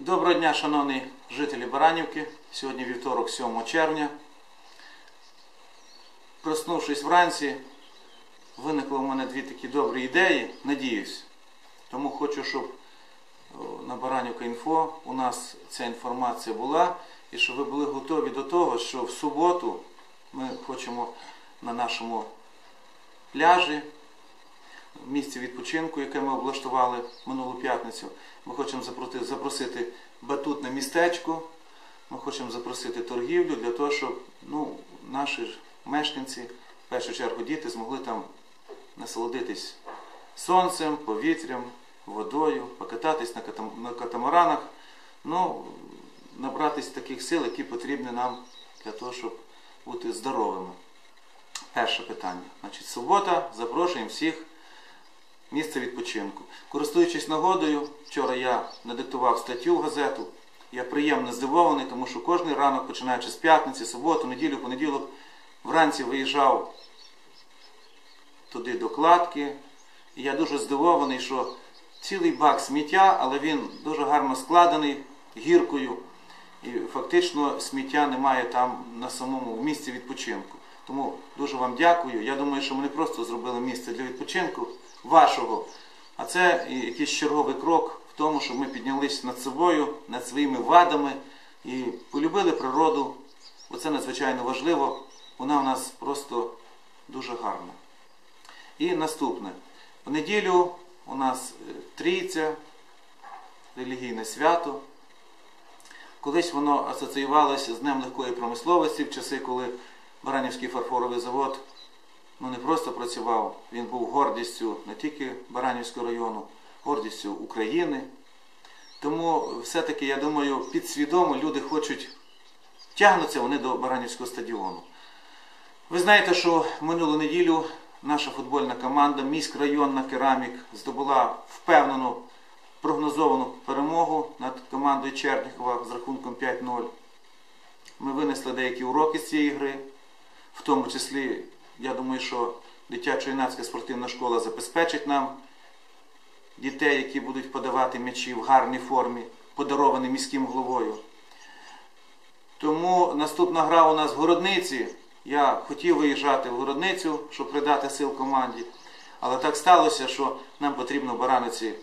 Доброго дня, шановні жителі Баранівки. Сьогодні вівторок, 7 червня. Проснувшись вранці, виникли у мене дві такі добрі ідеї, надіюсь. Тому хочу, щоб на Баранівка інфо у нас ця інформація була і щоб ви були готові до того, що в суботу ми хочемо на нашому пляжі в місці відпочинку, яке ми облаштували минулу п'ятницю. Ми хочемо запросити батутне містечко, ми хочемо запросити торгівлю для того, щоб ну, наші мешканці, в першу чергу діти, змогли там насолодитись сонцем, повітрям, водою, покататись на, на катамаранах, ну, набратись таких сил, які потрібні нам для того, щоб бути здоровими. Перше питання. Значить, субота, запрошуємо всіх місце відпочинку. Користуючись нагодою, вчора я надиктував статтю в газету. Я приємно здивований, тому що кожен ранок, починаючи з п'ятниці, суботу, неділю, понеділок, вранці виїжджав туди до кладки. І я дуже здивований, що цілий бак сміття, але він дуже гарно складений гіркою. І фактично сміття немає там на самому місці відпочинку. Тому дуже вам дякую. Я думаю, що ми не просто зробили місце для відпочинку вашого, а це якийсь черговий крок в тому, щоб ми піднялися над собою, над своїми вадами і полюбили природу, бо це надзвичайно важливо. Вона у нас просто дуже гарна. І наступне. В неділю у нас е, трійця, релігійне свято. Колись воно асоціювалося з Днем легкої промисловості в часи, коли Баранівський фарфоровий завод ну, не просто працював, він був гордістю не тільки Баранівського району, гордістю України. Тому все-таки, я думаю, підсвідомо люди хочуть, тягнуться вони до Баранівського стадіону. Ви знаєте, що минулу неділю наша футбольна команда, міськрайонна керамік, здобула впевнену прогнозовану перемогу над командою Черніхова з рахунком 5-0. Ми винесли деякі уроки з цієї гри, в тому числі, я думаю, що дитячо-юнацька спортивна школа забезпечить нам дітей, які будуть подавати м'ячі в гарній формі, подаровані міським головою. Тому наступна гра у нас в Городниці. Я хотів виїжджати в Городницю, щоб придати сил команді. Але так сталося, що нам потрібно в Бараниці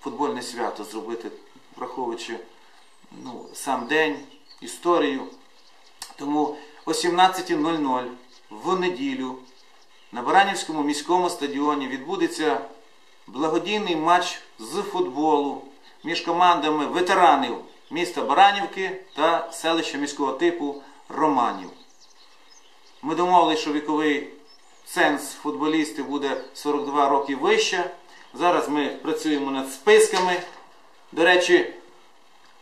футбольне свято зробити, враховуючи ну, сам день, історію. Тому о 17.00 в неділю на Баранівському міському стадіоні відбудеться благодійний матч з футболу між командами ветеранів міста Баранівки та селища міського типу Романів. Ми домовилися, що віковий ценз футболістів буде 42 роки вище. Зараз ми працюємо над списками. До речі,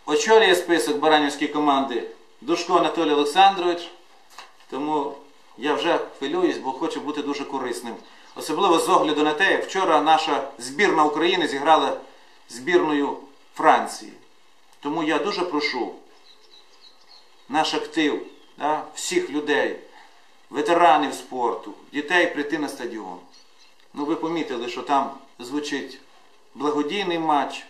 очолює список баранівської команди Душко Анатолій Олександрович. Тому я вже хвилююсь, бо хочу бути дуже корисним. Особливо з огляду на те, як вчора наша збірна України зіграла збірною Франції. Тому я дуже прошу наш актив, да, всіх людей, ветеранів спорту, дітей прийти на стадіон. Ну, ви помітили, що там звучить благодійний матч.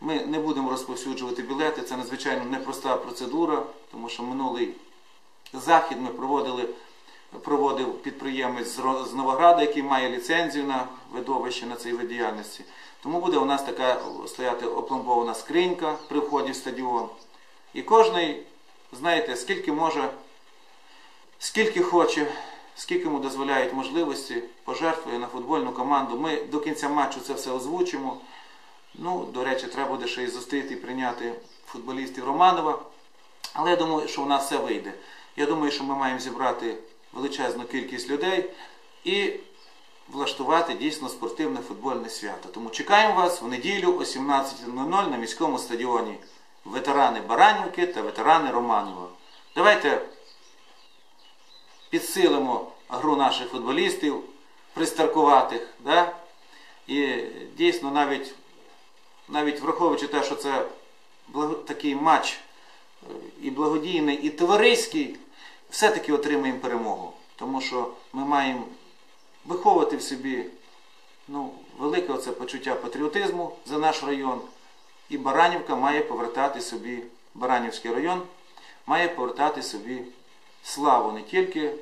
Ми не будемо розповсюджувати білети, це надзвичайно непроста процедура, тому що минулий захід ми проводили, проводив підприємець з Новограда, який має ліцензію на видовище на цей вид діяльності. Тому буде у нас така стояти опломбована скринька при вході в стадіон. І кожний, знаєте, скільки може скільки хоче, скільки йому дозволяють можливості, пожертвує на футбольну команду. Ми до кінця матчу це все озвучимо. Ну, до речі, треба буде ще й зустріти і прийняти футболістів Романова. Але я думаю, що в нас все вийде. Я думаю, що ми маємо зібрати величезну кількість людей і влаштувати дійсно спортивне футбольне свято. Тому чекаємо вас в неділю о 17.00 на міському стадіоні. Ветерани Баранівки та ветерани Романова. Давайте підсилимо гру наших футболістів, пристаркуватих. Да? І дійсно навіть, навіть враховуючи те, що це такий матч е, і благодійний, і товариський, все-таки отримаємо перемогу. Тому що ми маємо виховувати в собі ну, велике оце почуття патріотизму за наш район і Баранівка має повертати собі, Баранівський район має повертати собі славу не тільки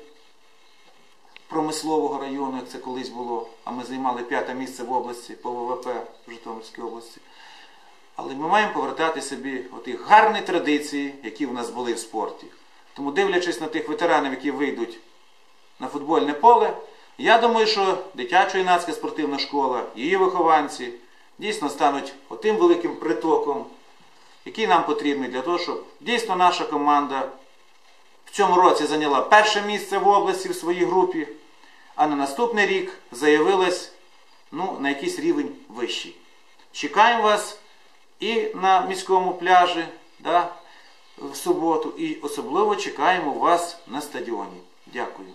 промислового району, як це колись було, а ми займали п'яте місце в області по ВВП в Житомирській області. Але ми маємо повертати собі оті гарні традиції, які в нас були в спорті. Тому, дивлячись на тих ветеранів, які вийдуть на футбольне поле, я думаю, що дитяча юнацька спортивна школа, її вихованці дійсно стануть отим великим притоком, який нам потрібний для того, щоб дійсно наша команда в цьому році зайняла перше місце в області в своїй групі, а на наступний рік заявилась ну, на якийсь рівень вищий. Чекаємо вас і на міському пляжі в суботу, і особливо чекаємо вас на стадіоні. Дякую.